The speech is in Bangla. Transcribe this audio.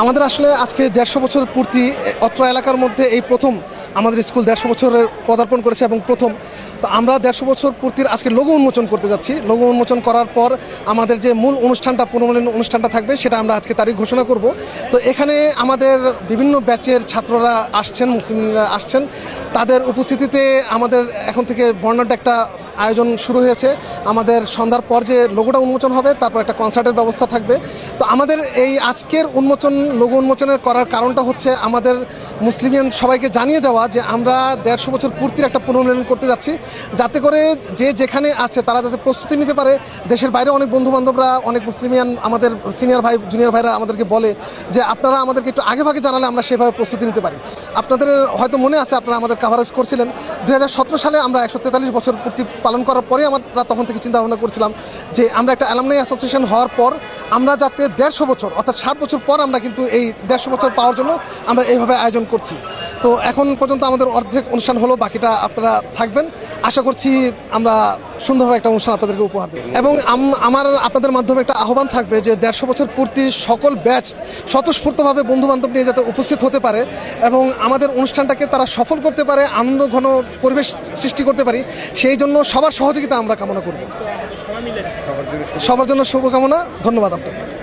আমাদের আসলে আজকে দেড়শো বছর পূর্তি, অত্র এলাকার মধ্যে এই প্রথম আমাদের স্কুল দেড়শো বছরের পদার্পণ করেছে এবং প্রথম। তো আমরা দেড়শো বছর পূর্তির আজকে লোগো উন্মোচন করতে যাচ্ছি। লোগো উন্মোচন করার পর আমাদের যে মূল অনুষ্ঠানটা, পুনর্মিলন অনুষ্ঠানটা থাকবে, সেটা আমরা আজকে তারিখ ঘোষণা করব। তো এখানে আমাদের বিভিন্ন ব্যাচের ছাত্ররা আসছেন, মুসলিমরা আসছেন। তাদের উপস্থিতিতে আমাদের এখন থেকে বর্ণাঢ্য একটা আয়োজন শুরু হয়েছে। আমাদের সন্ধ্যার পর যে লোগোটা উন্মোচন হবে, তারপর একটা কনসার্টের ব্যবস্থা থাকবে। তো আমাদের এই আজকের উন্মোচন, লোগো উন্মোচনের করার কারণটা হচ্ছে আমাদের মুসলিমিয়ান সবাইকে জানিয়ে দেওয়া যে আমরা দেড়শো বছর পূর্তির একটা পুনর্মিলন করতে যাচ্ছি। যাতে করে যে যেখানে আছে, তারা যাতে প্রস্তুতি নিতে পারে। দেশের বাইরে অনেক বন্ধু বান্ধবরা অনেক মুসলিমিয়ান আমাদের সিনিয়র ভাই, জুনিয়র ভাইরা আমাদেরকে বলে যে, আপনারা আমাদেরকে একটু আগে ভাগে জানালে আমরা সেভাবে প্রস্তুতি নিতে পারি। আপনাদের হয়তো মনে আছে, আপনারা আমাদের কাভারেজ করছিলেন। দু হাজার সতেরো সালে আমরা একশো তেতাল্লিশ বছর পূর্তি পালন করার পরে আমরা তখন থেকে চিন্তা ভাবনা করছিলাম যে আমরা একটা অ্যালামনাই অ্যাসোসিয়েশন হওয়ার পর আমরা যাতে দেড়শো বছর, অর্থাৎ সাত বছর পর আমরা কিন্তু এই দেড়শো বছর পাওয়ার জন্য আমরা এইভাবে আয়োজন করছি। তো এখন পর্যন্ত আমাদের অর্ধেক অনুষ্ঠান হলো বাকিটা আপনারা থাকবেন। আশা করছি আমরা সুন্দরভাবে একটা অনুষ্ঠান আপনাদেরকে উপহার দেব। এবং আমার আপনাদের মাধ্যমে একটা আহ্বান থাকবে যে দেড়শো বছর পূর্তি সকল ব্যাচ স্বতঃস্ফূর্তভাবে বন্ধু বান্ধব নিয়ে যাতে উপস্থিত হতে পারে এবং আমাদের অনুষ্ঠানটাকে তারা সফল করতে পারে আনন্দ ঘন পরিবেশ সৃষ্টি করতে পারি সেই জন্য সবার সহযোগিতা আমরা কামনা করব। সবার জন্য শুভকামনা ধন্যবাদ আপনাকে।